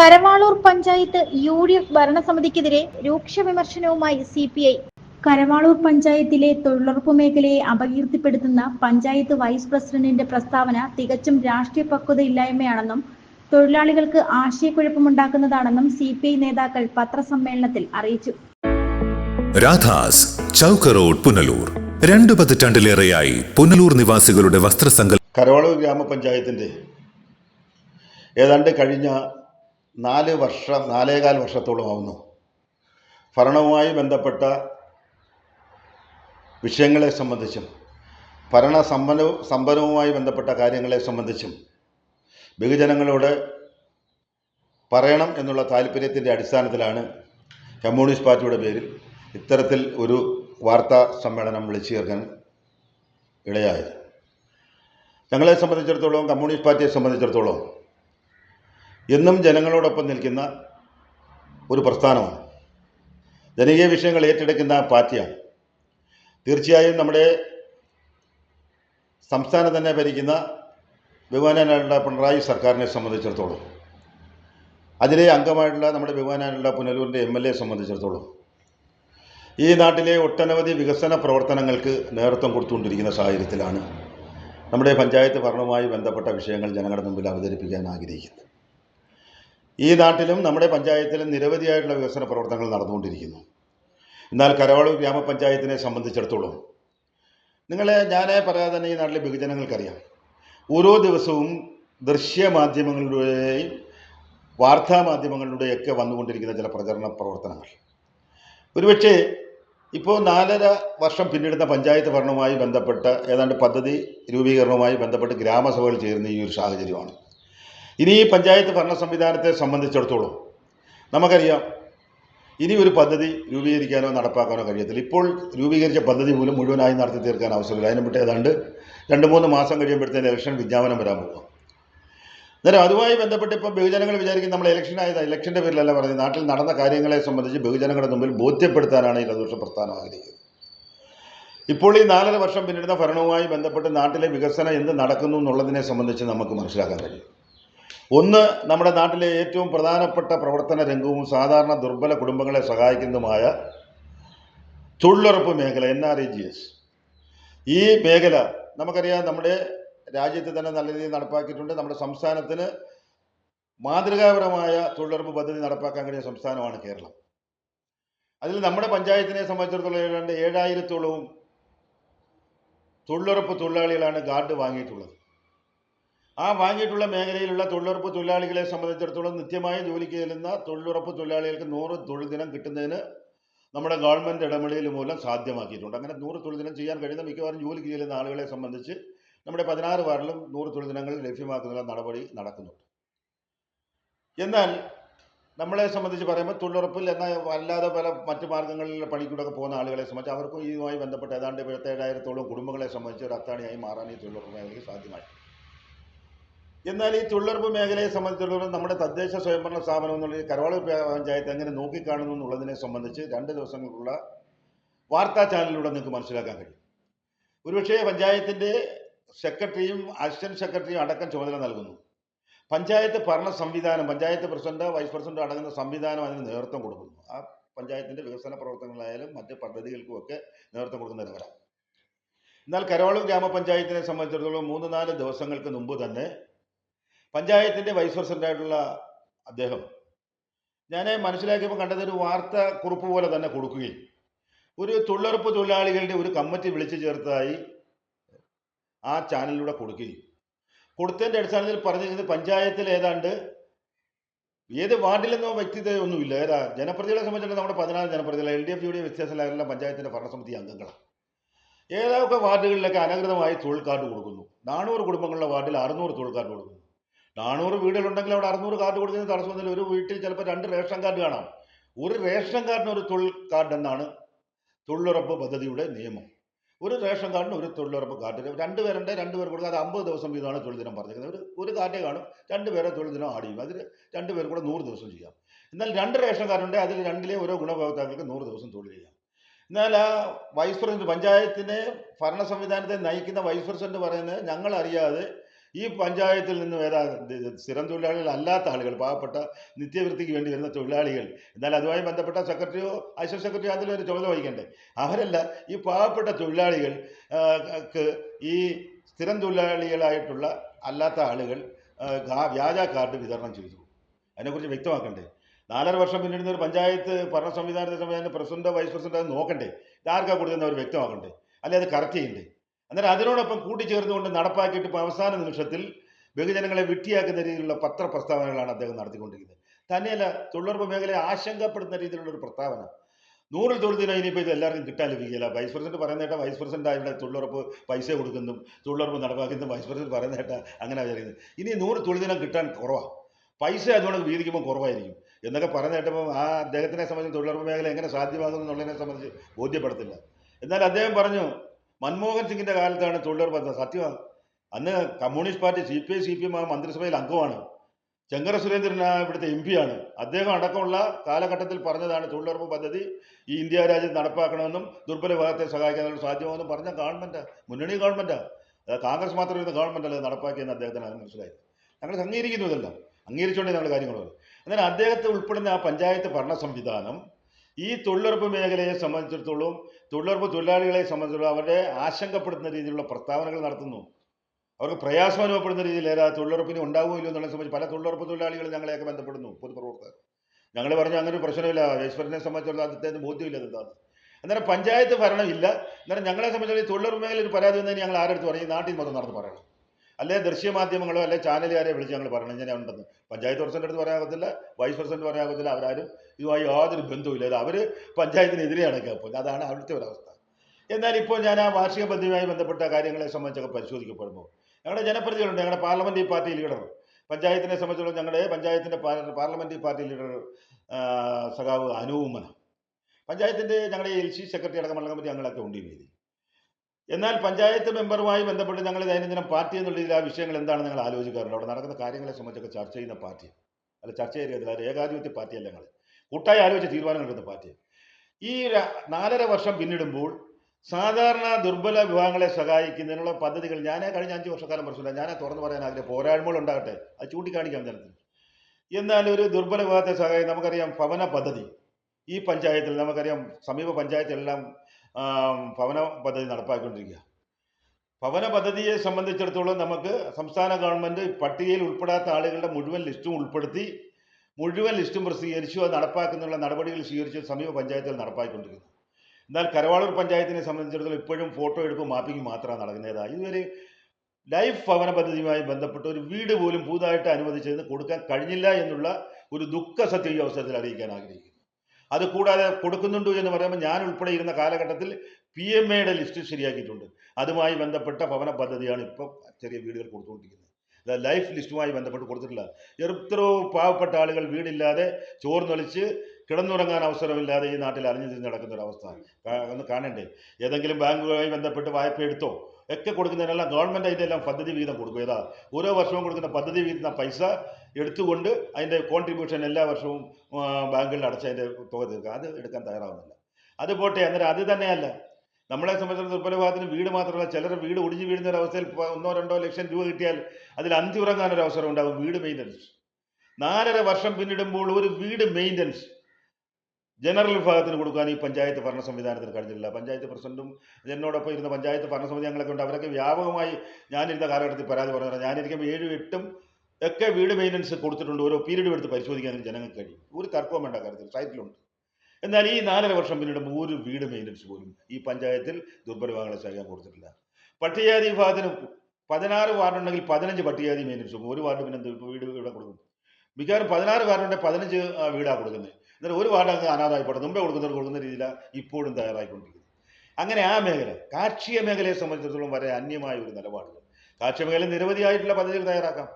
Karavaloor panchayat U D F ഭരണസമിതിക്കെതിരെ രൂക്ഷ വിമർശനവുമായി C P I. Karavaloor പഞ്ചായത്തിലെ തൊഴിലുറപ്പ് മേഖലയെ അപകീർത്തിപ്പെടുത്തുന്ന പഞ്ചായത്ത് വൈസ് പ്രസിഡന്റിന്റെ പ്രസ്താവന തികച്ചും രാഷ്ട്രീയ പക്വതയില്ലായ്മയാണെന്നും തൊഴിലാളികൾക്ക് ആശയക്കുഴപ്പമുണ്ടാക്കുന്നതാണെന്നും സി പി ഐ നേതാക്കൾ പത്രസമ്മേളനത്തിൽ അറിയിച്ചു. രാധാസ് ചൗക്ക് റോഡ് പുനലൂർ. രണ്ടു പതിറ്റാണ്ടിലേറെയായി പുനലൂർ നിവാസികളുടെ വസ്ത്രസങ്കൽ കരവാളൂർ ഗ്രാമപഞ്ചായത്തിന്റെ ഏതാണ്ട് കഴിഞ്ഞ നാല് വർഷം നാലേകാൽ വർഷത്തോളം ആവുന്നു ഭരണവുമായി ബന്ധപ്പെട്ട വിഷയങ്ങളെ സംബന്ധിച്ചും ഭരണ സമ്പന്ന സമ്പന്നവുമായി ബന്ധപ്പെട്ട കാര്യങ്ങളെ സംബന്ധിച്ചും ബഹുജനങ്ങളോട് പറയണം എന്നുള്ള താല്പര്യത്തിന്റെ അടിസ്ഥാനത്തിലാണ് കമ്മ്യൂണിസ്റ്റ് പാർട്ടിയുടെ പേരിൽ ഇത്തരത്തിൽ ഒരു വാർത്താ സമ്മേളനം വിളിച്ചു ചേർക്കാൻ ഇടയായത്. ഞങ്ങളെ സംബന്ധിച്ചിടത്തോളം കമ്മ്യൂണിസ്റ്റ് പാർട്ടിയെ സംബന്ധിച്ചിടത്തോളം എന്നും ജനങ്ങളോടൊപ്പം നിൽക്കുന്ന ഒരു പ്രസ്ഥാനമാണ്. ജനകീയ വിഷയങ്ങൾ ഏറ്റെടുക്കുന്ന പാർട്ടിയാണ്. തീർച്ചയായും നമ്മുടെ സംസ്ഥാനം തന്നെ ഭരിക്കുന്ന ബഹുമാനായിട്ടുള്ള പിണറായി സർക്കാരിനെ സംബന്ധിച്ചിടത്തോളം അതിലെ അംഗമായിട്ടുള്ള നമ്മുടെ ബഹുമാനായിട്ടുള്ള പുനലൂരിന്റെ എം എൽ എ സംബന്ധിച്ചിടത്തോളം ഈ നാട്ടിലെ ഒട്ടനവധി വികസന പ്രവർത്തനങ്ങൾക്ക് നേതൃത്വം കൊടുത്തുകൊണ്ടിരിക്കുന്ന സാഹചര്യത്തിലാണ് നമ്മുടെ പഞ്ചായത്ത് ഭരണവുമായി ബന്ധപ്പെട്ട വിഷയങ്ങൾ ജനങ്ങളുടെ മുമ്പിൽ അവതരിപ്പിക്കാൻ ആഗ്രഹിക്കുന്നത്. ഈ നാട്ടിലും നമ്മുടെ പഞ്ചായത്തിലും നിരവധിയായിട്ടുള്ള വികസന പ്രവർത്തനങ്ങൾ നടന്നുകൊണ്ടിരിക്കുന്നു. എന്നാൽ കരവാളൂർ ഗ്രാമപഞ്ചായത്തിനെ സംബന്ധിച്ചിടത്തോളം നിങ്ങളെ ഞാനേ പറയാതെ തന്നെ ഈ നാട്ടിലെ ബഹുജനങ്ങൾക്കറിയാം. ഓരോ ദിവസവും ദൃശ്യമാധ്യമങ്ങളുടെയും വാർത്താമാധ്യമങ്ങളുടെയൊക്കെ വന്നുകൊണ്ടിരിക്കുന്ന ചില പ്രചരണ പ്രവർത്തനങ്ങൾ. ഒരുപക്ഷെ ഇപ്പോൾ നാലര വർഷം പിന്നിടുന്ന പഞ്ചായത്ത് ഭരണവുമായി ബന്ധപ്പെട്ട ഏതാണ്ട് പദ്ധതി രൂപീകരണവുമായി ബന്ധപ്പെട്ട് ഗ്രാമസഭകൾ ചേരുന്ന ഈ ഒരു സാഹചര്യമാണ്. ഇനി ഈ പഞ്ചായത്ത് ഭരണ സംവിധാനത്തെ സംബന്ധിച്ചിടത്തോളം നമുക്കറിയാം ഇനി ഒരു പദ്ധതി രൂപീകരിക്കാനോ നടപ്പാക്കാനോ കഴിയത്തില്ല. ഇപ്പോൾ രൂപീകരിച്ച പദ്ധതി മൂലം മുഴുവനായി നടത്തി തീർക്കാൻ അവസരമില്ല അതിനെ വിട്ട് ഏതാണ്ട് രണ്ട് മൂന്ന് മാസം കഴിയുമ്പോഴത്തേന് ഇലക്ഷൻ വിജ്ഞാപനം വരാൻ പോകും. അന്നേരം അതുമായി ബന്ധപ്പെട്ട് ഇപ്പോൾ ബഹുജനങ്ങൾ വിചാരിക്കും നമ്മൾ ഇലക്ഷൻ ആയത് ഇലക്ഷന്റെ പേരിലല്ല പറയുന്നത് നാട്ടിൽ നടന്ന കാര്യങ്ങളെ സംബന്ധിച്ച് ബഹുജനങ്ങളുടെ മുമ്പിൽ ബോധ്യപ്പെടുത്താനാണ് ഈ ഇടതുപക്ഷ പ്രസ്ഥാനം ആഗ്രഹിക്കുന്നത്. ഇപ്പോൾ ഈ നാലര വർഷം പിന്നിടുന്ന ഭരണവുമായി ബന്ധപ്പെട്ട് നാട്ടിലെ വികസനം എന്ത് നടക്കുന്നു എന്നുള്ളതിനെ സംബന്ധിച്ച് നമുക്ക് മനസ്സിലാക്കാൻ കഴിയും. ഒന്ന് നമ്മുടെ നാട്ടിലെ ഏറ്റവും പ്രധാനപ്പെട്ട പ്രവർത്തന രംഗവും സാധാരണ ദുർബല കുടുംബങ്ങളെ സഹായിക്കുന്നതുമായ തൊഴിലുറപ്പ് മേഖല N R E G S ഈ മേഖല നമുക്കറിയാം നമ്മുടെ രാജ്യത്ത് തന്നെ നല്ല രീതിയിൽ നടപ്പാക്കിയിട്ടുണ്ട്. നമ്മുടെ സംസ്ഥാനത്തിന് മാതൃകാപരമായ തൊഴിലുറപ്പ് പദ്ധതി നടപ്പാക്കാൻ കഴിയുന്ന സംസ്ഥാനമാണ് കേരളം. അതിൽ നമ്മുടെ പഞ്ചായത്തിനെ സംബന്ധിച്ചിടത്തോളം ഏതാണ്ട് ഏഴായിരത്തോളവും തൊഴിലുറപ്പ് തൊഴിലാളികളാണ് ഗാർഡ് വാങ്ങിയിട്ടുള്ളത്. ആ വാങ്ങിയിട്ടുള്ള മേഖലയിലുള്ള തൊഴിലുറപ്പ് തൊഴിലാളികളെ സംബന്ധിച്ചിടത്തോളം നിത്യമായി ജോലിക്ക് ചെല്ലുന്ന തൊഴിലുറപ്പ് തൊഴിലാളികൾക്ക് നൂറ് തൊഴിൽ ദിനം കിട്ടുന്നതിന് നമ്മുടെ ഗവൺമെന്റ് ഇടപെടൽ മൂലം സാധ്യമാക്കിയിട്ടുണ്ട്. അങ്ങനെ നൂറ് തൊഴിൽ ദിനം ചെയ്യാൻ കഴിയുന്ന മിക്കവാറും ജോലിക്ക് ചെല്ലുന്ന ആളുകളെ സംബന്ധിച്ച് നമ്മുടെ പതിനാറ് വാർഡിലും നൂറ് തൊഴിൽ ദിനങ്ങൾ ലഭ്യമാക്കുന്ന നടപടി നടക്കുന്നുണ്ട്. എന്നാൽ നമ്മളെ സംബന്ധിച്ച് പറയുമ്പോൾ തൊഴിലുറപ്പിൽ എന്നാൽ അല്ലാതെ പല മറ്റു മാർഗങ്ങളിൽ പണിക്കൂടൊക്കെ പോകുന്ന ആളുകളെ സംബന്ധിച്ച് അവർക്കും ഇതുമായി ബന്ധപ്പെട്ട് ഏതാണ്ട് ഇരുപത്തേഴായിരത്തോളം കുടുംബങ്ങളെ സംബന്ധിച്ച് ഒരു അത്താണിയായി മാറാൻ ഈ തൊഴിലുറപ്പ് മേഖലയ്ക്ക് സാധ്യമായി. എന്നാൽ ഈ തൊഴിലുറപ്പ് മേഖലയെ സംബന്ധിച്ചിടത്തോളം നമ്മുടെ തദ്ദേശ സ്വയംഭരണ സ്ഥാപനം എന്നുള്ള ഈ കരവാളൂർ പഞ്ചായത്ത് എങ്ങനെ നോക്കിക്കാണുന്നു എന്നുള്ളതിനെ സംബന്ധിച്ച് രണ്ട് ദിവസങ്ങൾക്കുള്ള വാർത്താ ചാനലിലൂടെ നിങ്ങൾക്ക് മനസ്സിലാക്കാൻ കഴിയും. ഒരുപക്ഷേ പഞ്ചായത്തിന്റെ സെക്രട്ടറിയും അസിസ്റ്റന്റ് സെക്രട്ടറിയും അടക്കം ചുമതല നൽകുന്നു. പഞ്ചായത്ത് ഭരണ സംവിധാനം പഞ്ചായത്ത് പ്രസിഡന്റ് വൈസ് പ്രസിഡന്റ് അടങ്ങുന്ന സംവിധാനം അതിന് നേതൃത്വം കൊടുക്കുന്നു. ആ പഞ്ചായത്തിന്റെ വികസന പ്രവർത്തനങ്ങളായാലും മറ്റ് പദ്ധതികൾക്കും ഒക്കെ നേതൃത്വം കൊടുക്കുന്ന കൊടുക്കുന്നവരാണ് എന്നാൽ കരോളം ഗ്രാമപഞ്ചായത്തിനെ സംബന്ധിച്ചിടത്തോളം മൂന്ന് നാല് ദിവസങ്ങൾക്ക് മുമ്പ് തന്നെ പഞ്ചായത്തിന്റെ വൈസ് പ്രസിഡന്റായിട്ടുള്ള അദ്ദേഹം. ഞാൻ മനസ്സിലാക്കിയപ്പോൾ കണ്ടത് ഒരു വാർത്ത കുറിപ്പ് പോലെ തന്നെ കൊടുക്കുകയും ഒരു തൊഴിലുറപ്പ് തൊഴിലാളികളുടെ ഒരു കമ്മിറ്റി വിളിച്ചു ചേർത്തതായി ആ ചാനലിലൂടെ കൊടുക്കുകയും. കൊടുത്തതിന്റെ അടിസ്ഥാനത്തിൽ പറഞ്ഞിരുന്നത് പഞ്ചായത്തിൽ ഏതാണ്ട് ഏത് വാർഡിലെന്നോ വ്യക്തിത്വ ഒന്നുമില്ല. ഏതാ ജനപ്രതികളെ സംബന്ധിച്ചിടത്തോളം നമ്മുടെ പതിനാല് ജനപ്രതികളെ L D F U D F പഞ്ചായത്തിന്റെ ഭരണസമിതി അംഗങ്ങളാണ് ഏതൊക്കെ വാർഡുകളിലൊക്കെ അനധികൃതമായി തൊഴിൽ കാർഡ് കൊടുക്കുന്നു? നാനൂറ് കുടുംബങ്ങളുടെ വാർഡിൽ അറുന്നൂറ് തൊഴിൽ കാർഡ് കൊടുക്കുന്നു. നാനൂറ് വീടുകളുണ്ടെങ്കിൽ അവിടെ അറുന്നൂറ് കാർഡ് കൊടുക്കുന്നതിന് തടസ്സമൊന്നുമില്ല ഒരു വീട്ടിൽ ചിലപ്പോൾ രണ്ട് റേഷൻ കാർഡ് കാണാം. ഒരു റേഷൻ കാർഡിന് ഒരു തൊഴിൽ കാർഡ് എന്നാണ് തൊഴിലുറപ്പ് പദ്ധതിയുടെ നിയമം. ഒരു റേഷൻ കാർഡിന് ഒരു തൊഴിലുറപ്പ് കാർഡ്. രണ്ട് പേരുണ്ട് രണ്ട് പേർ കൊടുക്കുക. അത് അമ്പത് ദിവസം വീതമാണ് തൊഴിൽ ദിനം പറഞ്ഞിരിക്കുന്നത്. ഒരു ഒരു കാർഡേ കാണും. രണ്ട് പേരെ തൊഴിൽ ദിനം ആഡ് ചെയ്യും. അതിൽ രണ്ട് പേർ കൂടെ നൂറ് ദിവസം ചെയ്യാം. എന്നാൽ രണ്ട് റേഷൻ കാർഡുണ്ട്. അതിൽ രണ്ടിലെ ഓരോ ഗുണഭോക്താക്കൾക്ക് നൂറ് ദിവസം തൊഴിൽ ചെയ്യാം. എന്നാൽ ആ വൈസ് പ്രസിഡന്റ് പഞ്ചായത്തിനെ ഭരണ സംവിധാനത്തെ നയിക്കുന്ന വൈസ് പ്രസിഡന്റ് പറയുന്നത് ഞങ്ങൾ അറിയാതെ ഈ പഞ്ചായത്തിൽ നിന്നും ഏതാ സ്ഥിരം തൊഴിലാളികൾ അല്ലാത്ത ആളുകൾ പാവപ്പെട്ട നിത്യവൃത്തിക്ക് വേണ്ടി വരുന്ന തൊഴിലാളികൾ. എന്നാൽ അതുമായി ബന്ധപ്പെട്ട സെക്രട്ടറിയോ അസിസ്റ്റന്റ് സെക്രട്ടറിയോ ഒരു ചുമതല വഹിക്കണ്ടേ? അവരല്ല ഈ പാവപ്പെട്ട തൊഴിലാളികൾ ഈ സ്ഥിരം തൊഴിലാളികളായിട്ടുള്ള അല്ലാത്ത ആളുകൾ വ്യാജ കാർഡ് വിതരണം ചെയ്തു. അതിനെക്കുറിച്ച് വ്യക്തമാക്കണ്ടേ? നാലര വർഷം പിന്നിടുന്ന ഒരു പഞ്ചായത്ത് ഭരണ സംവിധാനത്തെ സംവിധാനം പ്രസിഡന്റോ വൈസ് പ്രസിഡന്റോ അത് നോക്കണ്ടേ? ഇതാർക്കാ കൊടുക്കുന്ന അവർ വ്യക്തമാക്കണ്ടേ? അല്ലെ അത് കറക്റ്റ് ചെയ്യണ്ടേ? അന്നേരം അതിനോടൊപ്പം കൂട്ടിച്ചേർന്നുകൊണ്ട് നടപ്പാക്കിയിട്ട് ഇപ്പോൾ അവസാന നിമിഷത്തിൽ ബഹുജനങ്ങളെ വിട്ടിയാക്കുന്ന രീതിയിലുള്ള പത്രപ്രസ്താവനകളാണ് അദ്ദേഹം നടത്തിക്കൊണ്ടിരിക്കുന്നത്. തന്നെയല്ല തൊഴിലുറപ്പ് മേഖലയെ ആശങ്കപ്പെടുന്ന രീതിയിലുള്ള ഒരു പ്രസ്താവന. നൂറിൽ തൊഴിൽ ഇനിയിപ്പോൾ ഇത് എല്ലാവർക്കും കിട്ടാൻ ലഭിക്കില്ല വൈസ് പ്രസിഡന്റ് പറയുന്ന കേട്ടാ വൈസ് പ്രസിഡന്റ് ആയിട്ട് തൊഴിലുറപ്പ് പൈസ കൊടുക്കുന്നതും തൊഴിലുറപ്പ് നടപ്പാക്കുന്നു വൈസ് പ്രസിഡന്റ് പറയുന്ന കേട്ടാ അങ്ങനെ വിചാരിക്കുന്നത്. ഇനി നൂറ് തൊഴിൽ ദിനം കിട്ടാൻ കുറവാണ് പൈസ അതുകൊണ്ട് വീതിക്കുമ്പോൾ കുറവായിരിക്കും എന്നൊക്കെ പറഞ്ഞു കേട്ടപ്പോൾ ആ അദ്ദേഹത്തിനെ സംബന്ധിച്ച് തൊഴിലുറപ്പ് മേഖല എങ്ങനെ സാധ്യമാകുന്നു എന്നുള്ളതിനെ സംബന്ധിച്ച് ബോധ്യപ്പെടത്തില്ല. എന്നാൽ അദ്ദേഹം പറഞ്ഞു മൻമോഹൻ സിംഗിന്റെ കാലത്താണ് തൊഴിലുറപ്പ് സത്യമാണ് അന്ന് communist party C P I C P M ആ മന്ത്രിസഭയിൽ അംഗമാണ്. ചെങ്കര സുരേന്ദ്രൻ ഇവിടുത്തെ എം ആണ്. അദ്ദേഹം അടക്കമുള്ള കാലഘട്ടത്തിൽ പറഞ്ഞതാണ് തൊഴിലുറപ്പ് പദ്ധതി ഈ ഇന്ത്യ രാജ്യത്ത് നടപ്പാക്കണമെന്നും ദുർബല വിഭാഗത്തെ സഹായിക്കാനുള്ള സാധ്യമാണെന്നും പറഞ്ഞ ഗവൺമെന്റ് മുന്നണി ഗവൺമെന്റാണ് കോൺഗ്രസ് മാത്രം ഇരുന്ന ഗവൺമെന്റ് അല്ല നടപ്പാക്കിയെന്ന് അദ്ദേഹത്തിന് മനസ്സിലായി. ഞങ്ങൾ അംഗീകരിക്കുന്നു ഇതെല്ലാം. അംഗീകരിച്ചുകൊണ്ട് ഞങ്ങൾ കാര്യങ്ങൾ എന്നാൽ അദ്ദേഹത്തെ ഉൾപ്പെടുന്ന ആ പഞ്ചായത്ത് ഭരണ സംവിധാനം ഈ തൊഴിലുറപ്പ് മേഖലയെ സംബന്ധിച്ചിടത്തോളം തൊഴിലുറപ്പ് തൊഴിലാളികളെ സംബന്ധിച്ചിടത്തോളം അവരുടെ ആശങ്കപ്പെടുന്ന രീതിയിലുള്ള പ്രസ്താവനകൾ നടത്തുന്നു. അവർക്ക് പ്രയാസം അനുഭവപ്പെടുന്ന രീതിയിൽ ഏതാ തൊഴിലുറപ്പിന് ഉണ്ടാവുമല്ലോ എന്നുള്ളതിനെ സംബന്ധിച്ച് പല തൊഴിലുറപ്പ് തൊഴിലാളികളും ഞങ്ങളെയൊക്കെ ബന്ധപ്പെടുന്നു പൊതുപ്രവർത്തകർ. ഞങ്ങൾ പറഞ്ഞു അങ്ങനെ ഒരു പ്രശ്നമില്ല. ഈശ്വരനെ സംബന്ധിച്ചിടത്തോളം അദ്ദേഹത്തിന് ബോധ്യമില്ല എന്താണ് അന്നേരം പഞ്ചായത്ത് ഭരണമില്ല അന്നേരം ഞങ്ങളെ സംബന്ധിച്ചിടത്തോളം തൊഴിലുറപ്പ് മേഖലയിൽ ഒരു പരാതി വന്നതിന് ഞങ്ങൾ ആരെടുത്ത് പറയും? നാട്ടിൽ മൊത്തം നടന്ന് പറയണം. അല്ലെ ദൃശ്യമാധ്യമങ്ങളോ അല്ലെ ചാനലുകാരെ വിളിച്ച് ഞങ്ങൾ പറഞ്ഞു ഇങ്ങനെ ഉണ്ടെന്ന്. പഞ്ചായത്ത് പ്രസിഡന്റ് അടുത്ത് പറയാകത്തില്ല വൈസ് പ്രസിഡന്റ് പറയാകത്തില്ല അവരാരും ഇതുമായി യാതൊരു ബന്ധവുമില്ല. അത് അവർ പഞ്ചായത്തിനെതിരെ അടക്കുക അപ്പോൾ അതാണ് അവിടുത്തെ ഒരവസ്ഥ. എന്നാൽ ഇപ്പോൾ ഞാൻ ആ വാർഷിക പദ്ധതിയുമായി ബന്ധപ്പെട്ട കാര്യങ്ങളെ സംബന്ധിച്ചൊക്കെ പരിശോധിക്കപ്പെടുമ്പോൾ ഞങ്ങളുടെ ജനപ്രതിനിധികളുണ്ട്. ഞങ്ങളുടെ പാർലമെന്റ് പാർട്ടി ലീഡർ. പഞ്ചായത്തിനെ സംബന്ധിച്ചിടത്തോളം ഞങ്ങളുടെ പഞ്ചായത്തിന്റെ പാർലമെന്റ് പാർട്ടി ലീഡർ സഖാവ് അനൂമന പഞ്ചായത്തിന്റെ ഞങ്ങളുടെ എൽ സി സെക്രട്ടറി അടക്കമുള്ള കമ്മിറ്റി ഞങ്ങളൊക്കെ ഉണ്ട് ഈ എന്നാൽ പഞ്ചായത്ത് മെമ്പറുമായി ബന്ധപ്പെട്ട് ഞങ്ങൾ ദൈനംദിനം പാർട്ടി എന്നുള്ള രീതിയിൽ ആ വിഷയങ്ങൾ എന്താണ് ഞങ്ങൾ ആലോചിക്കാറുണ്ട്. അവിടെ നടക്കുന്ന കാര്യങ്ങളെ സംബന്ധിച്ചൊക്കെ ചർച്ച ചെയ്യുന്ന പാർട്ടി. അല്ല ചർച്ച ചെയ്യുന്നില്ല അത് ഏകാധിപത്യ പാർട്ടിയല്ല ഞങ്ങൾ. കൂട്ടായി ആലോചിച്ച് തീരുമാനങ്ങൾ എടുക്കുന്ന പാർട്ടി. ഈ നാലര വർഷം പിന്നിടുമ്പോൾ സാധാരണ ദുർബല വിഭാഗങ്ങളെ സഹായിക്കുന്നതിനുള്ള പദ്ധതികൾ ഞാൻ കഴിഞ്ഞ അഞ്ച് വർഷക്കാലം പ്രശ്നമില്ല ഞാൻ തുറന്നു പറയാൻ ആഗ്രഹം പോരായ്മകൾ ഉണ്ടാകട്ടെ. അത് ചൂണ്ടിക്കാണിക്കാം ജനത്തിന് എന്നാൽ ഒരു ദുർബല വിഭാഗത്തെ സഹായം നമുക്കറിയാം ഭവന പദ്ധതി. ഈ പഞ്ചായത്തിൽ നമുക്കറിയാം സമീപ പഞ്ചായത്തിലെല്ലാം ഭവന പദ്ധതി നടപ്പാക്കിക്കൊണ്ടിരിക്കുക ഭവന പദ്ധതിയെ സംബന്ധിച്ചിടത്തോളം നമുക്ക് സംസ്ഥാന ഗവൺമെന്റ് പട്ടികയിൽ ഉൾപ്പെടാത്ത ആളുകളുടെ മുഴുവൻ ലിസ്റ്റും ഉൾപ്പെടുത്തി മുഴുവൻ ലിസ്റ്റും പ്രസിദ്ധീകരിച്ചു അത് നടപ്പാക്കുന്നുള്ള നടപടികൾ സ്വീകരിച്ച് സമീപ പഞ്ചായത്തിൽ നടപ്പാക്കിക്കൊണ്ടിരിക്കുന്നു എന്നാൽ കരവാളൂർ പഞ്ചായത്തിനെ സംബന്ധിച്ചിടത്തോളം ഇപ്പോഴും ഫോട്ടോ എടുപ്പ് മാപ്പിംഗ് മാത്രമാണ് നടക്കുന്നത് ഇതുവരെ ലൈഫ് ഭവന പദ്ധതിയുമായി ബന്ധപ്പെട്ട് ഒരു വീട് പോലും പുതുതായിട്ട് അനുവദിച്ചതിന് കൊടുക്കാൻ കഴിഞ്ഞില്ല എന്നുള്ള ഒരു ദുഃഖ സത്യം അവസരത്തിൽ അറിയിക്കാൻ ആഗ്രഹിക്കുന്നു. അത് കൂടാതെ കൊടുക്കുന്നുണ്ടോ എന്ന് പറയുമ്പോൾ ഞാൻ ഉൾപ്പെടെ ഇരുന്ന കാലഘട്ടത്തിൽ പി എം എയുടെ ലിസ്റ്റ് ശരിയാക്കിയിട്ടുണ്ട്. അതുമായി ബന്ധപ്പെട്ട ഭവന പദ്ധതിയാണ് ഇപ്പോൾ ചെറിയ വീടുകൾ കൊടുത്തുകൊണ്ടിരിക്കുന്നത്. ലൈഫ് ലിസ്റ്റുമായി ബന്ധപ്പെട്ട് കൊടുത്തിട്ടില്ല എത്രയോ പാവപ്പെട്ട ആളുകൾ വീടില്ലാതെ ചോർന്നൊളിച്ച് കിടന്നുറങ്ങാൻ അവസരമില്ലാതെ ഈ നാട്ടിൽ അറിഞ്ഞു തിരിഞ്ഞ് നടക്കുന്ന ഒരു അവസ്ഥ ഒന്ന് കാണണ്ടേ? ഏതെങ്കിലും ബാങ്കുമായി ബന്ധപ്പെട്ട് വായ്പ എടുത്തോ ഒക്കെ കൊടുക്കുന്നതിനെല്ലാം ഗവൺമെന്റ് അതിന്റെ എല്ലാം പദ്ധതി വിഹിതം കൊടുക്കും. ഏതാ? ഓരോ വർഷവും കൊടുക്കുന്ന പദ്ധതി വിഹിതം പൈസ എടുത്തുകൊണ്ട് അതിന്റെ കോൺട്രിബ്യൂഷൻ എല്ലാ വർഷവും ബാങ്കുകളിൽ അടച്ച് അതിന്റെ തുക തീർക്കുക. അത് എടുക്കാൻ തയ്യാറാവുന്നില്ല. അത് പോട്ടെ അന്നേരം അത് തന്നെയല്ല. നമ്മളെ സംബന്ധിച്ചിടത്തോളം ദുർബല വിഭാഗത്തിന് വീട് മാത്രമല്ല ചിലർ വീട് ഒടിഞ്ഞു വീഴുന്ന ഒരു അവസ്ഥയിൽ ഒന്നോ രണ്ടോ ലക്ഷം രൂപ കിട്ടിയാൽ അതിൽ അഞ്ചുറങ്ങാനൊരു അവസരം ഉണ്ടാകും വീട് മെയിന്റനൻസ് നാലര വർഷം പിന്നിടുമ്പോൾ ഒരു വീട് മെയിന്റനൻസ് ജനറൽ വിഭാഗത്തിന് കൊടുക്കാൻ ഈ പഞ്ചായത്ത് ഭരണ സംവിധാനത്തിന് കഴിഞ്ഞിട്ടില്ല. പഞ്ചായത്ത് പ്രസിഡന്റും എന്നോടൊപ്പം ഇരുന്ന പഞ്ചായത്ത് ഭരണസമിതി ഞങ്ങളൊക്കെ ഉണ്ട്. അവരൊക്കെ വ്യാപകമായി ഞാനിരുന്ന കാലഘട്ടത്തിൽ പരാതി പറഞ്ഞു ഞാനിരിക്കുമ്പോൾ ഏഴും എട്ടും ഒക്കെ വീട് മെയിന്റനൻസ് കൊടുത്തിട്ടുണ്ട്. ഓരോ പീരീഡ് എടുത്ത് പരിശോധിക്കാൻ ജനങ്ങൾക്ക് കഴിയും. ഒരു തർക്കവും വേണ്ട കാര്യത്തിൽ. സൈറ്റിലുണ്ട്. എന്നാൽ ഈ നാലര വർഷം പിന്നീട് ഒരു വീട് മെയിന്റനൻസ് പോലും ഈ പഞ്ചായത്തിൽ ദുർബല വിഭാഗങ്ങളെ സഹായിക്കാൻ കൊടുത്തിട്ടില്ല. പട്ടികജാതി വിഭാഗത്തിന് പതിനാറ് വാർഡുണ്ടെങ്കിൽ പതിനഞ്ച് പട്ടികജാതി മെയിന്റനൻസ് ഒരു വാർഡ് പിന്നെ വീട് ഇവിടെ കൊടുക്കും. മിക്കവാറും പതിനാറ് വാർഡുണ്ടെങ്കിൽ പതിനഞ്ച് വീടാണ് കൊടുക്കുന്നത് എന്നാൽ ഒരു വാർഡ് അങ്ങ് അനാഥായിപ്പോട്ടെ മുമ്പേ കൊടുക്കുന്നവർ കൊടുക്കുന്ന രീതിയിലാണ് ഇപ്പോഴും തയ്യാറായിക്കൊണ്ടിരിക്കുന്നത്. അങ്ങനെ ആ മേഖല കാർഷിക മേഖലയെ സംബന്ധിച്ചിടത്തോളം വരെ അന്യമായ ഒരു നിലപാടുകൾ കാർഷിക മേഖല നിരവധിയായിട്ടുള്ള പദ്ധതികൾ തയ്യാറാക്കാം.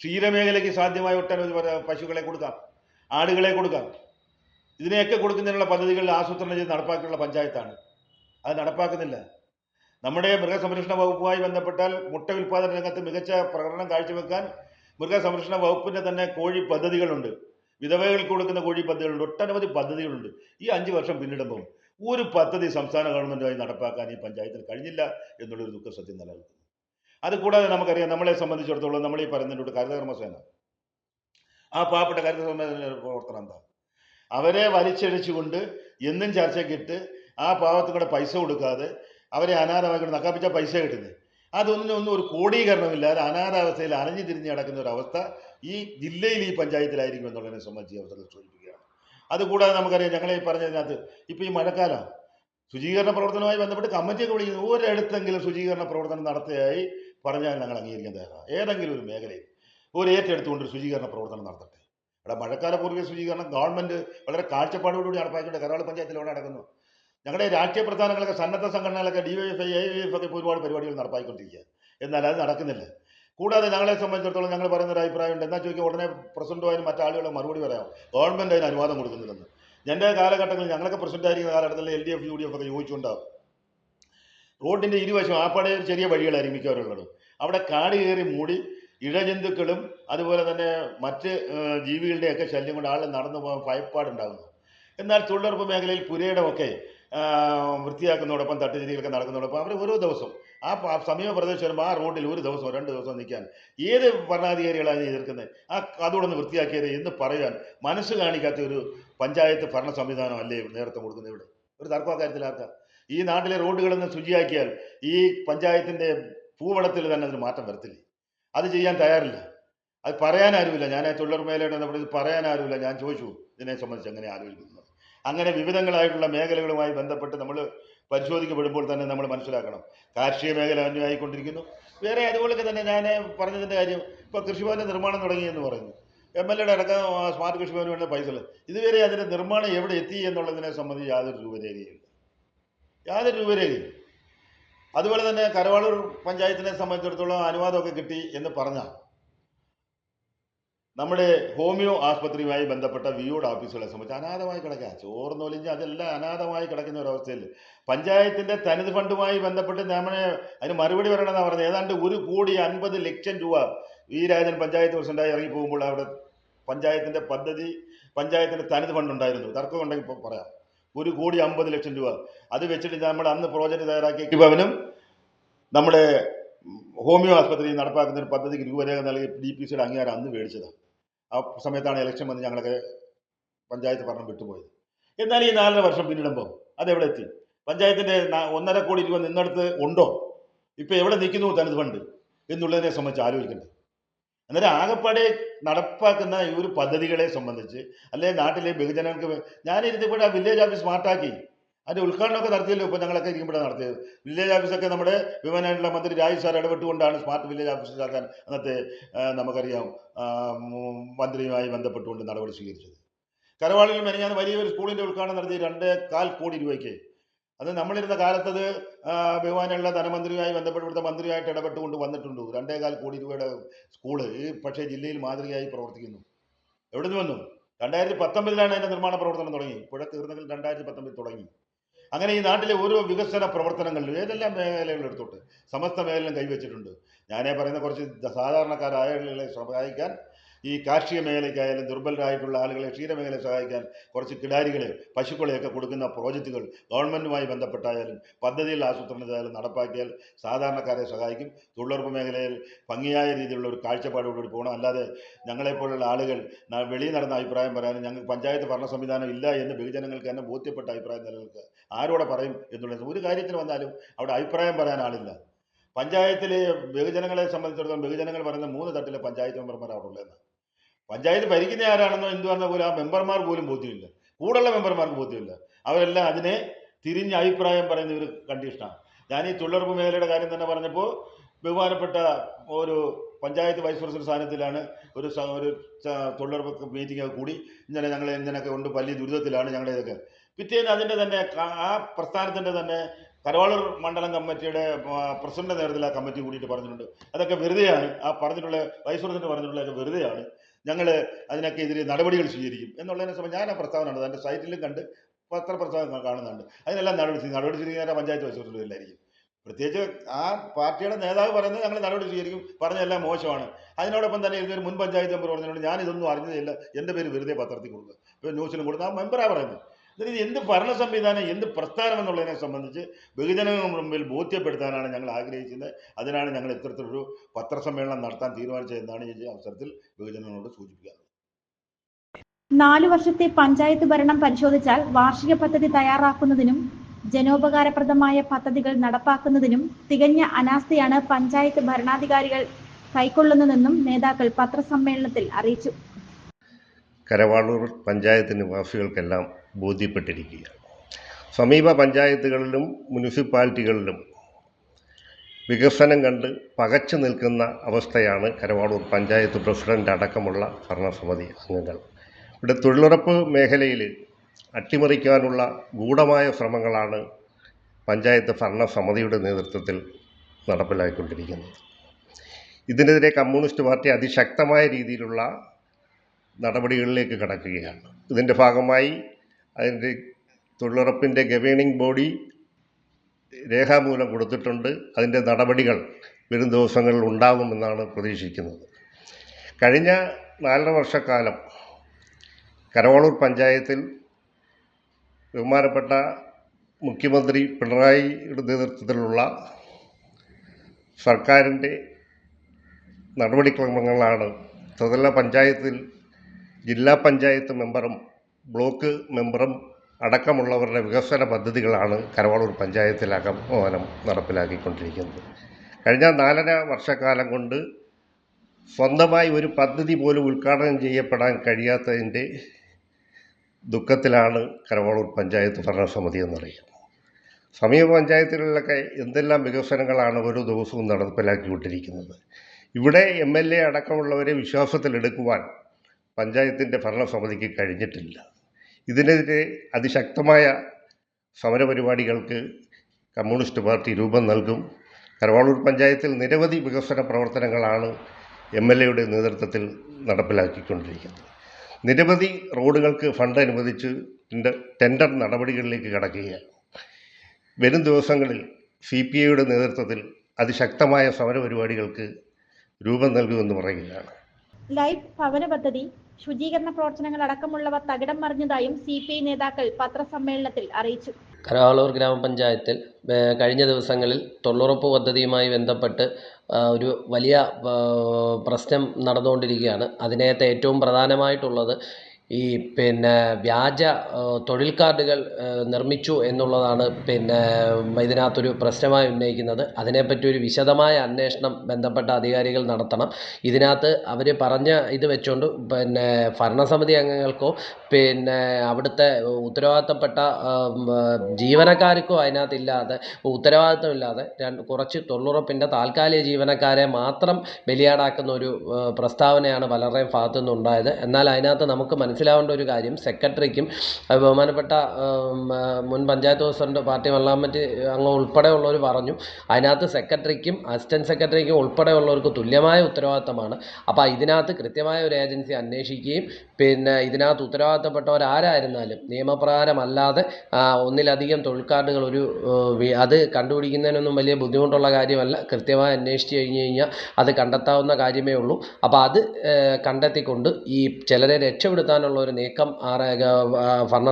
ക്ഷീരമേഖലയ്ക്ക് സാധ്യമായ ഒട്ടനവധി പശുക്കളെ കൊടുക്കാം. ആടുകളെ കൊടുക്കാം. ഇതിനെയൊക്കെ കൊടുക്കുന്നതിനുള്ള പദ്ധതികൾ ആസൂത്രണം ചെയ്ത് നടപ്പാക്കിയുള്ള പഞ്ചായത്താണ്. അത് നടപ്പാക്കുന്നില്ല. നമ്മുടെ മൃഗസംരക്ഷണ വകുപ്പുമായി ബന്ധപ്പെട്ടാൽ മുട്ട ഉൽപ്പാദന രംഗത്ത് മികച്ച പ്രകടനം കാഴ്ചവെക്കാൻ മൃഗസംരക്ഷണ വകുപ്പിന്റെ തന്നെ കോഴി പദ്ധതികളുണ്ട്. വിധവകൾക്ക് കൊടുക്കുന്ന കോഴി പദ്ധതികളുണ്ട് ഒട്ടനവധി പദ്ധതികളുണ്ട്. ഈ അഞ്ച് വർഷം പിന്നിടുമ്പോൾ ഒരു പദ്ധതി സംസ്ഥാന ഗവൺമെന്റുമായി നടപ്പാക്കാൻ ഈ പഞ്ചായത്തിന് കഴിഞ്ഞില്ല എന്നുള്ളൊരു ദുഃഖ സത്യം നിലനിൽക്കുന്നു. അത് കൂടാതെ നമുക്കറിയാം നമ്മളെ സംബന്ധിച്ചിടത്തോളം നമ്മൾ ഈ പറയുന്നതിനോട് കരുതകർമ്മസേന ആ പാവപ്പെട്ട കരുതകർമ്മസേന പ്രവർത്തനം എന്താ? അവരെ വലിച്ചടിച്ചുകൊണ്ട് എന്നും ചർച്ചയ്ക്കിട്ട് ആ പാവത്തുകൂടെ പൈസ കൊടുക്കാതെ അവരെ അനാഥമാക്കി നക്കാപ്പിച്ച പൈസ കിട്ടുന്നത് അതൊന്നും ഒന്നും ഒരു കോടീകരണമില്ലാതെ അനാഥാവസ്ഥയിൽ അലഞ്ഞു തിരിഞ്ഞ് നടക്കുന്ന ഒരു അവസ്ഥ ഈ ജില്ലയിൽ ഈ പഞ്ചായത്തിലായിരിക്കും എന്നുള്ളതിനെ സംബന്ധിച്ച് അവസരത്തിൽ സൂചിപ്പിക്കുകയാണ്. അതുകൂടാതെ നമുക്കറിയാം ഞങ്ങളെ പറഞ്ഞതിനകത്ത് ഇപ്പോൾ ഈ മഴക്കാലം ശുചീകരണ പ്രവർത്തനവുമായി ബന്ധപ്പെട്ട് കമ്മിറ്റിയൊക്കെ വിളിക്കുന്നു ഒരിടത്തെങ്കിലും ശുചീകരണ പ്രവർത്തനം നടത്തിയായി പറഞ്ഞാൽ ഞങ്ങൾ അംഗീകരിക്കാൻ തയ്യാറാണ്. ഏതെങ്കിലും ഒരു മേഖലയിൽ ഒരു ഏറ്റെടുത്തുകൊണ്ട് ഒരു ശുചീകരണ പ്രവർത്തനം നടത്തട്ടെ. ഇവിടെ മഴക്കാല പൂർവ ശുചീകരണം ഗവൺമെന്റ് വളരെ കാഴ്ചപ്പാടോടുകൂടി നടപ്പാക്കിയിട്ട് കരാൾ പഞ്ചായത്തിലൂടെ നടക്കുന്നു ഞങ്ങളുടെ രാഷ്ട്രീയ പ്രസ്ഥാനങ്ങളൊക്കെ സന്നദ്ധ സംഘടനകളൊക്കെ D Y F I A F ഒക്കെ ഒരുപാട് പരിപാടികൾ നടപ്പാക്കിക്കൊണ്ടിരിക്കുക എന്നാൽ അത് നടക്കുന്നില്ല. കൂടാതെ ഞങ്ങളെ സംബന്ധിച്ചിടത്തോളം ഞങ്ങൾ പറയുന്ന ഒരു അഭിപ്രായമുണ്ട്. എന്നാൽ ചോദിക്കുക ഉടനെ പ്രസിഡന്റുമായും മറ്റാളുകളും മറുപടി പറയാം ഗവൺമെന്റ് അതിന് അനുവാദം കൊടുക്കുന്നില്ലെന്ന്. എന്റെ കാലഘട്ടങ്ങളിൽ ഞങ്ങളൊക്കെ പ്രസിഡന്റ് ആയിരിക്കുന്ന കാലഘട്ടത്തിൽ L D F U D F ഒക്കെ യോജിച്ചുണ്ടാവും റോഡിന്റെ ഇരുവശം ആപ്പാടെ ചെറിയ വഴികളായിരിക്കും മിക്കവാറുള്ളത് അവിടെ കാട് കയറി മൂടി ഇഴജന്തുക്കളും അതുപോലെ തന്നെ മറ്റ് ജീവികളുടെയൊക്കെ ശല്യം കൊണ്ട് ആളുകൾ നടന്നു പോകാൻ ഭയപ്പാടുണ്ടാകുന്നു എന്നാൽ തൊഴിലുറപ്പ് മേഖലയിൽ പുരയിടമൊക്കെ വൃത്തിയാക്കുന്നതോടൊപ്പം തട്ടുചിരികളൊക്കെ നടക്കുന്നതോടൊപ്പം അവർ ഓരോ ദിവസവും ആ സമീപ പ്രദേശം വരുമ്പോൾ ആ റോഡിൽ ഒരു ദിവസം രണ്ട് ദിവസം നിൽക്കാൻ. ഏത് ഭരണാധികാരികളാണ് എതിർക്കുന്നത് ആ അതോടൊന്ന് വൃത്തിയാക്കിയത് എന്ന് പറയാൻ മനസ്സ് കാണിക്കാത്ത ഒരു പഞ്ചായത്ത് ഭരണ സംവിധാനം അല്ലേ നേതൃത്വം കൊടുക്കുന്നത് ഇവിടെ? ഒരു തർക്കം ആർക്കാ? ഈ നാട്ടിലെ റോഡുകളൊന്ന് ശുചിയാക്കിയാൽ ഈ പഞ്ചായത്തിന്റെ പൂവളത്തിൽ തന്നെ അതിന് മാറ്റം വരത്തില്ലേ? അത് ചെയ്യാൻ തയ്യാറില്ല. അത് പറയാൻ ആരുമില്ല. ഞാൻ ആ നമ്മുടെ ഇത് പറയാൻ ആരുമില്ല. ഞാൻ ചോദിച്ചു ഇതിനെ സംബന്ധിച്ച് എങ്ങനെ ആലോചിക്കുന്നത് അങ്ങനെ വിവിധങ്ങളായിട്ടുള്ള മേഖലകളുമായി ബന്ധപ്പെട്ട് നമ്മൾ പരിശോധിക്കപ്പെടുമ്പോൾ തന്നെ നമ്മൾ മനസ്സിലാക്കണം. കാർഷിക മേഖല അന്യമായിക്കൊണ്ടിരിക്കുന്നു വേറെ അതുപോലൊക്കെ തന്നെ ഞാൻ പറഞ്ഞതിന്റെ കാര്യം ഇപ്പോൾ കൃഷിഭവന്റെ നിർമ്മാണം തുടങ്ങിയെന്ന് പറയുന്നു. എം എൽ എയുടെ അടക്കം സ്മാർട്ട് കൃഷിഭവന് വേണ്ട പൈസ ഇതുവരെ അതിന്റെ നിർമ്മാണം എവിടെ എത്തി എന്നുള്ളതിനെ സംബന്ധിച്ച് യാതൊരു രൂപരേഖയില്ല യാതൊരു രൂപരേഖയില്ല അതുപോലെ തന്നെ കരവാളൂർ പഞ്ചായത്തിനെ സംബന്ധിച്ചിടത്തോളം അനുവാദമൊക്കെ കിട്ടി എന്ന് പറഞ്ഞാൽ നമ്മുടെ ഹോമിയോ ആസ്പത്രിയുമായി ബന്ധപ്പെട്ട വിയോഡ് ഓഫീസുകളെ സംബന്ധിച്ച് അനാഥമായി കിടക്കുക. ചോർന്നൊലിഞ്ഞ് അതെല്ലാം അനാഥമായി കിടക്കുന്ന ഒരവസ്ഥയിൽ പഞ്ചായത്തിന്റെ തനത് ഫണ്ടുമായി ബന്ധപ്പെട്ട് നമ്മളെ അതിന് മറുപടി പറയണമെന്നാണ് പറഞ്ഞത്. ഏതാണ്ട് ഒരു കോടി അൻപത് ലക്ഷം രൂപ വി രാജൻ പഞ്ചായത്ത് പ്രസിഡന്റായി ഇറങ്ങി പോകുമ്പോൾ അവിടെ പഞ്ചായത്തിന്റെ പദ്ധതി പഞ്ചായത്തിന്റെ തനത് ഫണ്ട് ഉണ്ടായിരുന്നു. തർക്കം ഉണ്ടെങ്കിൽ പറയാം. ഒരു കോടി അമ്പത് ലക്ഷം രൂപ. അത് വെച്ചിട്ട് നമ്മൾ അന്ന് പ്രോജക്റ്റ് തയ്യാറാക്കിയ ഭവനും നമ്മുടെ ഹോമിയോ ആസ്പത്രി നടപ്പാക്കുന്ന ഒരു പദ്ധതിക്ക് രൂപരേഖ നൽകി ഡി പി സിയുടെ അംഗീകാരം അന്ന് മേടിച്ചതാണ്. ആ സമയത്താണ് ഇലക്ഷൻ വന്ന് ഞങ്ങളൊക്കെ പഞ്ചായത്ത് ഭരണം വിട്ടുപോയത്. എന്നാൽ ഈ നാലര വർഷം പിന്നിടുമ്പോൾ അതെവിടെ എത്തി? പഞ്ചായത്തിന്റെ ഒന്നര കോടി രൂപ നിന്നടുത്ത് ഉണ്ടോ? ഇപ്പോൾ എവിടെ നിൽക്കുന്നു തനത് ഫണ്ട് എന്നുള്ളതിനെ സംബന്ധിച്ച് ആലോചിക്കണ്ടേ. അന്നേരം ആകപ്പാടെ നടപ്പാക്കുന്ന ഈ ഒരു പദ്ധതികളെ സംബന്ധിച്ച് അല്ലെങ്കിൽ നാട്ടിലെ ബഹുജനങ്ങൾക്ക് ആ വില്ലേജ് ഓഫീസ് സ്മാർട്ടാക്കി അതിന്റെ ഉദ്ഘാടനമൊക്കെ നടത്തിയല്ലോ ഇപ്പോൾ ഞങ്ങളൊക്കെ ഇരിക്കുമ്പോൾ നടത്തിയത്. വില്ലേജ് ഓഫീസൊക്കെ നമ്മുടെ വിമാനമുള്ള മന്ത്രി രാജ് സാർ ഇടപെട്ടുകൊണ്ടാണ് സ്മാർട്ട് വില്ലേജ് ഓഫീസാക്കാൻ അന്നത്തെ നമുക്കറിയാം മന്ത്രിയുമായി ബന്ധപ്പെട്ടുകൊണ്ട് നടപടി സ്വീകരിച്ചത്. കരവാളിൽ മെനഞ്ഞാൽ വലിയൊരു സ്കൂളിന്റെ ഉദ്ഘാടനം നടത്തി രണ്ട് കാൽ കോടി രൂപയ്ക്ക്. അത് നമ്മളിരുന്ന കാലത്തത് ബഹുമാനുള്ള ധനമന്ത്രിയുമായി ബന്ധപ്പെട്ട് ഇവിടുത്തെ മന്ത്രിയായിട്ട് ഇടപെട്ടുകൊണ്ട് വന്നിട്ടുണ്ട്. രണ്ടേകാൽ കോടി രൂപയുടെ സ്കൂൾ ഈ പക്ഷേ ജില്ലയിൽ മാതൃകയായി പ്രവർത്തിക്കുന്നു. എവിടെ നിന്ന് വന്നു? രണ്ടായിരത്തി പത്തൊമ്പതിലാണ് അതിന്റെ നിർമ്മാണ പ്രവർത്തനം തുടങ്ങി. പുഴ തീർന്നെങ്കിൽ രണ്ടായിരത്തി പത്തൊമ്പതിൽ തുടങ്ങി. അങ്ങനെ ഈ നാട്ടിലെ ഓരോ വികസന പ്രവർത്തനങ്ങളിലും ഏതെല്ലാം എടുത്തോട്ട്? സമസ്ത മേഖലയും കൈവച്ചിട്ടുണ്ട്. ഞാനേ പറയുന്ന കുറച്ച് സാധാരണക്കാരായ സഹായിക്കാൻ ഈ കാർഷിക മേഖലയ്ക്കായാലും ദുർബലരായിട്ടുള്ള ആളുകളെ ക്ഷീരമേഖലയെ സഹായിക്കാൻ കുറച്ച് കിടാരികളെ പശുക്കളെയൊക്കെ കൊടുക്കുന്ന പ്രോജക്റ്റുകൾ ഗവൺമെന്റുമായി ബന്ധപ്പെട്ടായാലും പദ്ധതിയിൽ ആസൂത്രണം ചെയ്താലും നടപ്പാക്കിയാൽ സാധാരണക്കാരെ സഹായിക്കും. തൊഴിലുറപ്പ് മേഖലയിൽ ഭംഗിയായ രീതിയിലുള്ള ഒരു കാഴ്ചപ്പാടോടുകൂടി പോകണം. അല്ലാതെ ഞങ്ങളെപ്പോലുള്ള ആളുകൾ വെളിയിൽ നടന്ന അഭിപ്രായം പറയാനും ഞങ്ങൾക്ക് പഞ്ചായത്ത് ഭരണ സംവിധാനം ഇല്ല എന്ന് ബഹുജനങ്ങൾക്ക് തന്നെ ബോധ്യപ്പെട്ട അഭിപ്രായം നിലനിൽക്കുക. ആരോടെ പറയും എന്നുള്ളത് ഒരു കാര്യത്തിന് വന്നാലും അവിടെ അഭിപ്രായം പറയാൻ ആളില്ല. പഞ്ചായത്തിലെ ബഹുജനങ്ങളെ സംബന്ധിച്ചിടത്തോളം ബഹുജനങ്ങൾ പറയുന്ന മൂന്ന് തട്ടിലെ പഞ്ചായത്ത് മെമ്പർമാർ അവിടെ ഉള്ളതെന്ന് പഞ്ചായത്ത് ഭരിക്കുന്ന ആരാണെന്നോ എന്തുവാണെന്നോ പോലും ആ മെമ്പർമാർ പോലും ബോധ്യമില്ല. കൂടുള്ള മെമ്പർമാർക്ക് ബോധ്യമില്ല. അവരെല്ലാം അതിനെ തിരിഞ്ഞ അഭിപ്രായം പറയുന്ന ഒരു കണ്ടീഷനാണ് ഞാൻ ഈ തൊഴിലുറപ്പ് മേഖലയുടെ കാര്യം തന്നെ പറഞ്ഞപ്പോൾ ബഹുമാനപ്പെട്ട ഒരു പഞ്ചായത്ത് വൈസ് പ്രസിഡന്റ് സ്ഥാനത്തിലാണ് ഒരു ഒരു തൊഴിലുറപ്പ് മീറ്റിംഗ് കൂടി ഇങ്ങനെ ഞങ്ങൾ ഇങ്ങനെയൊക്കെ കൊണ്ട് വലിയ ദുരിതത്തിലാണ് ഞങ്ങളുടെ ഇതൊക്കെ. പിറ്റേന്ന് അതിന്റെ തന്നെ ആ പ്രസ്ഥാനത്തിന്റെ തന്നെ കരവാളൂർ മണ്ഡലം കമ്മിറ്റിയുടെ പ്രസിഡന്റ് നേതൃത്വത്തിൽ ആ കമ്മിറ്റി കൂടിയിട്ട് പറഞ്ഞിട്ടുണ്ട്. അതൊക്കെ വെറുതെയാണ്. ആ പറഞ്ഞിട്ടുള്ള വൈസ് പ്രസിഡന്റ് പറഞ്ഞിട്ടുള്ളതൊക്കെ വെറുതെയാണ്. ഞങ്ങൾ അതിനൊക്കെ എതിരെ നടപടികൾ സ്വീകരിക്കും. എന്നുള്ളതിനെ സംബന്ധിച്ച് ഞാൻ ആ പ്രസ്താവന ഉണ്ട് എന്റെ സൈറ്റിലും കണ്ട് പത്രപ്രസ്താവന കാണുന്നുണ്ട്. അതിനെല്ലാം നടപടി നടപടി സ്വീകരിക്കാൻ പഞ്ചായത്ത് ഇല്ലായിരിക്കും പ്രത്യേകിച്ച് ആ പാർട്ടിയുടെ നേതാവ് പറയുന്നത് ഞങ്ങൾ നടപടി സ്വീകരിക്കും. പറഞ്ഞതെല്ലാം മോശമാണ്. അതിനോടൊപ്പം തന്നെ ഇതിനൊരു മുൻ പഞ്ചായത്ത് മെമ്പർ പറഞ്ഞതുകൊണ്ട് ഞാൻ ഇതൊന്നും അറിഞ്ഞതില്ല എന്റെ പേര് വെറുതെ പത്രത്തിൽ കൊടുക്കുക. ഇപ്പോൾ ന്യൂസിലും കൊടുക്കുക ആ മെമ്പറാണ് പറയുന്നത്. ഇതിന് എന്ത് ഭരണ സംവിധാനം എന്ത് പ്രസ്ഥാനം എന്നുള്ളതിനെ സംബന്ധിച്ച് ബഹുജനങ്ങൾ മുമ്പിൽ ബോധ്യപ്പെടുത്താനാണ് ഞങ്ങൾ ആഗ്രഹിക്കുന്നത് അതിനാണ് ഞങ്ങൾ ഇത്തരത്തിലൊരു പത്രസമ്മേളനം നടത്താൻ തീരുമാനിച്ചതെന്നാണ് ഈ അവസരത്തിൽ ബഹുജനങ്ങളോട് സൂചിപ്പിക്കുന്നത് നാലു വർഷത്തെ പഞ്ചായത്ത് ഭരണം പരിശോധിച്ചാൽ വാർഷിക പദ്ധതി തയ്യാറാക്കുന്നതിനും ജനോപകാരപ്രദമായ പദ്ധതികൾ നടപ്പാക്കുന്നതിനും തികഞ്ഞ അനാസ്ഥയാണ് പഞ്ചായത്ത് ഭരണാധികാരികൾ കൈക്കൊള്ളുന്നതെന്നും നേതാക്കൾ പത്രസമ്മേളനത്തിൽ അറിയിച്ചു. കരവാളൂർ പഞ്ചായത്ത് നിവാസികൾക്കെല്ലാം ബോധ്യപ്പെട്ടിരിക്കുകയാണ്. സമീപ പഞ്ചായത്തുകളിലും മുനിസിപ്പാലിറ്റികളിലും വികസനം കണ്ട് പകച്ചു നിൽക്കുന്ന അവസ്ഥയാണ് കരവാളൂർ പഞ്ചായത്ത് പ്രസിഡന്റ് അടക്കമുള്ള ഭരണസമിതി അംഗങ്ങൾ. ഇവിടെ തൊഴിലുറപ്പ് മേഖലയിൽ അട്ടിമറിക്കാനുള്ള ഗൂഢമായ ശ്രമങ്ങളാണ് പഞ്ചായത്ത് ഭരണസമിതിയുടെ നേതൃത്വത്തിൽ നടപ്പിലാക്കിക്കൊണ്ടിരിക്കുന്നത് ഇതിനെതിരെ കമ്മ്യൂണിസ്റ്റ് പാർട്ടി അതിശക്തമായ രീതിയിലുള്ള നടപടികളിലേക്ക് കടക്കുകയാണ്. ഇതിന്റെ ഭാഗമായി അതിന്റെ തൊഴിലുറപ്പിന്റെ ഗവേണിംഗ് ബോഡി രേഖാമൂലം കൊടുത്തിട്ടുണ്ട്. അതിന്റെ നടപടികൾ വരും ദിവസങ്ങളിൽ ഉണ്ടാകുമെന്നാണ് പ്രതീക്ഷിക്കുന്നത്. കഴിഞ്ഞ നാലര വർഷക്കാലം കരവാളൂർ പഞ്ചായത്തിൽ ബഹുമാനപ്പെട്ട മുഖ്യമന്ത്രി പിണറായിയുടെ നേതൃത്വത്തിലുള്ള സർക്കാരിന്റെ നടപടിക്രമങ്ങളാണ്. ത്രിതല പഞ്ചായത്തിൽ ജില്ലാ പഞ്ചായത്ത് മെമ്പറും ബ്ലോക്ക് മെമ്പറും അടക്കമുള്ളവരുടെ വികസന പദ്ധതികളാണ് കരവാളൂർ പഞ്ചായത്തിലകം ഓനം നടപ്പിലാക്കിക്കൊണ്ടിരിക്കുന്നത്. കഴിഞ്ഞ നാലര വർഷക്കാലം കൊണ്ട് സ്വന്തമായി ഒരു പദ്ധതി പോലും ഉദ്ഘാടനം ചെയ്യപ്പെടാൻ കഴിയാത്തതിന്റെ ദുഃഖത്തിലാണ് കരവാളൂർ പഞ്ചായത്ത് ഭരണസമിതി എന്നറിയുന്നത്. സമീപ പഞ്ചായത്തുകളിലൊക്കെ എന്തെല്ലാം വികസനങ്ങളാണ് ഓരോ ദിവസവും നടപ്പിലാക്കിക്കൊണ്ടിരിക്കുന്നത്. ഇവിടെ എം എൽ എ അടക്കമുള്ളവരെ വിശ്വാസത്തിലെടുക്കുവാൻ പഞ്ചായത്തിന്റെ ഭരണസമിതിക്ക് കഴിഞ്ഞിട്ടില്ല. ഇതിനെതിരെ അതിശക്തമായ സമരപരിപാടികൾക്ക് കമ്മ്യൂണിസ്റ്റ് പാർട്ടി രൂപം നൽകും. കരവാളൂർ പഞ്ചായത്തിൽ നിരവധി വികസന പ്രവർത്തനങ്ങളാണ് എം എൽ എയുടെ നേതൃത്വത്തിൽ നടപ്പിലാക്കിക്കൊണ്ടിരിക്കുന്നത്. നിരവധി റോഡുകൾക്ക് ഫണ്ട് അനുവദിച്ച് ടെൻഡർ- നടപടികളിലേക്ക് കടക്കുകയാണ്. വരും ദിവസങ്ങളിൽ സി പി ഐയുടെ നേതൃത്വത്തിൽ അതിശക്തമായ സമരപരിപാടികൾക്ക് രൂപം നൽകുമെന്ന് പറയുകയാണ്. ലൈഫ് ഭവന പദ്ധതി ശുചീകരണ പ്രവർത്തനങ്ങൾ അടക്കമുള്ളവ തകിടം മറിഞ്ഞതായും സി പി ഐ നേതാക്കൾ പത്രസമ്മേളനത്തിൽ അറിയിച്ചു. കരാളൂർ ഗ്രാമപഞ്ചായത്തിൽ കഴിഞ്ഞ ദിവസങ്ങളിൽ തൊഴിലുറപ്പ് പദ്ധതിയുമായി ബന്ധപ്പെട്ട് ഒരു വലിയ പ്രശ്നം നടന്നുകൊണ്ടിരിക്കുകയാണ്. അതിനകത്ത് ഏറ്റവും പ്രധാനമായിട്ടുള്ളത് ഈ പിന്നെ വ്യാജ തൊഴിൽ കാർഡുകൾ നിർമ്മിച്ചു എന്നുള്ളതാണ് പിന്നെ ഇതിനകത്തൊരു പ്രശ്നമായി ഉന്നയിക്കുന്നത്. അതിനെപ്പറ്റി ഒരു വിശദമായ അന്വേഷണം ബന്ധപ്പെട്ട അധികാരികൾ നടത്തണം. ഇതിനകത്ത് അവർ പറഞ്ഞ ഇത് വെച്ചുകൊണ്ട് പിന്നെ ഭരണസമിതി അംഗങ്ങൾക്കോ പിന്നെ അവിടുത്തെ ഉത്തരവാദിത്തപ്പെട്ട ജീവനക്കാർക്കോ അതിനകത്തില്ലാതെ ഉത്തരവാദിത്തമില്ലാതെ കുറച്ച് തൊഴിലുറപ്പിന്റെ താൽക്കാലിക ജീവനക്കാരെ മാത്രം ബലിയാടാക്കുന്ന ഒരു പ്രസ്താവനയാണ് പലരുടെയും ഭാഗത്തു നിന്നുണ്ടായത് എന്നാൽ അതിനകത്ത് നമുക്ക് മനസ്സിലാവേണ്ട ഒരു കാര്യം. സെക്രട്ടറിക്കും ബഹുമാനപ്പെട്ട മുൻ പഞ്ചായത്ത് പ്രസിഡന്റ് പാർട്ടി വെള്ളാമറ്റ് അംഗം ഉൾപ്പെടെയുള്ളവർ പറഞ്ഞു അതിനകത്ത് സെക്രട്ടറിക്കും അസിസ്റ്റന്റ് സെക്രട്ടറിക്കും ഉൾപ്പെടെയുള്ളവർക്ക് തുല്യമായ ഉത്തരവാദിത്തമാണ്. അപ്പോൾ ഇതിനകത്ത് കൃത്യമായ ഒരു ഏജൻസി അന്വേഷിക്കുകയും പിന്നെ ഇതിനകത്ത് ഉത്തരവാദിത്തപ്പെട്ടവർ ആരായിരുന്നാലും നിയമപ്രകാരമല്ലാതെ ഒന്നിലധികം തൊഴിൽ കാർഡുകൾ ഒരു അത് കണ്ടുപിടിക്കുന്നതിനൊന്നും വലിയ ബുദ്ധിമുട്ടുള്ള കാര്യമല്ല. കൃത്യമായി അന്വേഷിച്ച് കഴിഞ്ഞ് കഴിഞ്ഞാൽ അത് കണ്ടെത്താവുന്ന കാര്യമേ ഉള്ളൂ. അപ്പോൾ അത് കണ്ടെത്തിക്കൊണ്ട് ഈ ചിലരെ രക്ഷപ്പെടുത്താനുള്ള ഒരു നീക്കം ഭരണ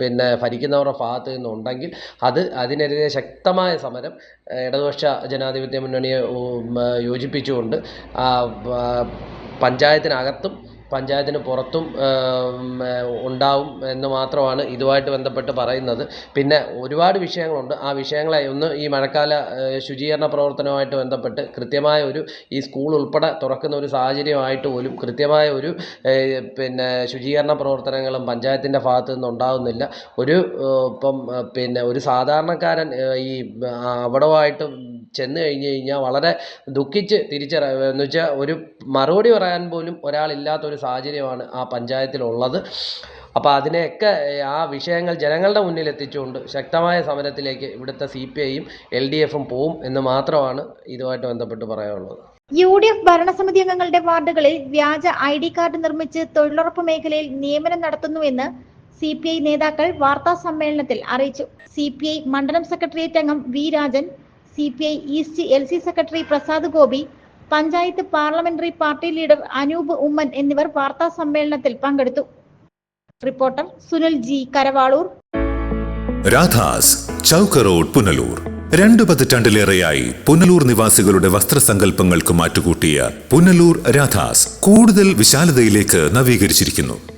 പിന്നെ ഭരിക്കുന്നവരുടെ ഭാഗത്ത് നിന്നുണ്ടെങ്കിൽ അത് അതിനെതിരെ ശക്തമായ സമരം ഇടതുപക്ഷ ജനാധിപത്യ മുന്നണിയെ യോജിപ്പിച്ചുകൊണ്ട് പഞ്ചായത്തിനകത്തും പഞ്ചായത്തിന് പുറത്തും ഉണ്ടാവും എന്ന് മാത്രമാണ് ഇതുമായിട്ട് ബന്ധപ്പെട്ട് പറയുന്നത്. പിന്നെ ഒരുപാട് വിഷയങ്ങളുണ്ട്. ആ വിഷയങ്ങളെ ഒന്ന് ഈ മഴക്കാല ശുചീകരണ പ്രവർത്തനവുമായിട്ട് ബന്ധപ്പെട്ട് കൃത്യമായ ഒരു ഈ സ്കൂൾ ഉൾപ്പെടെ തുറക്കുന്ന ഒരു സാഹചര്യമായിട്ട് പോലും കൃത്യമായ ഒരു പിന്നെ ശുചീകരണ പ്രവർത്തനങ്ങളും പഞ്ചായത്തിന്റെ ഭാഗത്തു നിന്ന് ഉണ്ടാകുന്നില്ല ഒരു ഇപ്പം പിന്നെ ഒരു സാധാരണക്കാരൻ ഈ അവിടമായിട്ട് ചെന്ന് കഴിഞ്ഞ് കഴിഞ്ഞാൽ വളരെ ദുഃഖിച്ച് തിരിച്ച് എന്ന് വെച്ചാൽ ഒരു മറുപടി പറയാൻ പോലും ഒരാളില്ലാത്തൊരു സാഹചര്യമാണ് ആ പഞ്ചായത്തിലുള്ളത്. അപ്പോൾ അതിനെയൊക്കെ ആ വിഷയങ്ങൾ ജനങ്ങളുടെ മുന്നിൽ എത്തിച്ചുകൊണ്ട് ശക്തമായ സമരത്തിലേക്ക് ഇവിടുത്തെ സി പി ഐയും എൽ ഡി എഫും പോവും എന്ന് മാത്രമാണ് ഇതുമായിട്ട് ബന്ധപ്പെട്ട് പറയാനുള്ളത്. യു ഡി എഫ് ഭരണസമിതി അംഗങ്ങളുടെ വാർഡുകളിൽ വ്യാജ ഐ ഡി കാർഡ് നിർമ്മിച്ച് തൊഴിലുറപ്പ് മേഖലയിൽ നിയമനം നടത്തുന്നുവെന്ന് സി പി ഐ നേതാക്കൾ വാർത്താ സമ്മേളനത്തിൽ അറിയിച്ചു. സി പി ഐ മണ്ഡലം സെക്രട്ടേറിയറ്റ് അംഗം V Rajan C P I east L C secretary Prasad Gopi panchayat parliamentary party leader Anoop Oommen എന്നിവർ വാർത്താ സമ്മേളനത്തിൽ പങ്കെടുത്തു. Reporter Sunil G Karavaloor. Radhas Chowk road Punalur. രണ്ടു പതിറ്റാണ്ടിലേറെയായി പുനലൂർ നിവാസികളുടെ വസ്ത്രസങ്കല്പങ്ങൾക്ക് മാറ്റുകൂട്ടിയ പുനലൂർ രാധാസ് കൂടുതൽ വിശാലതയിലേക്ക് നവീകരിച്ചിരിക്കുന്നു.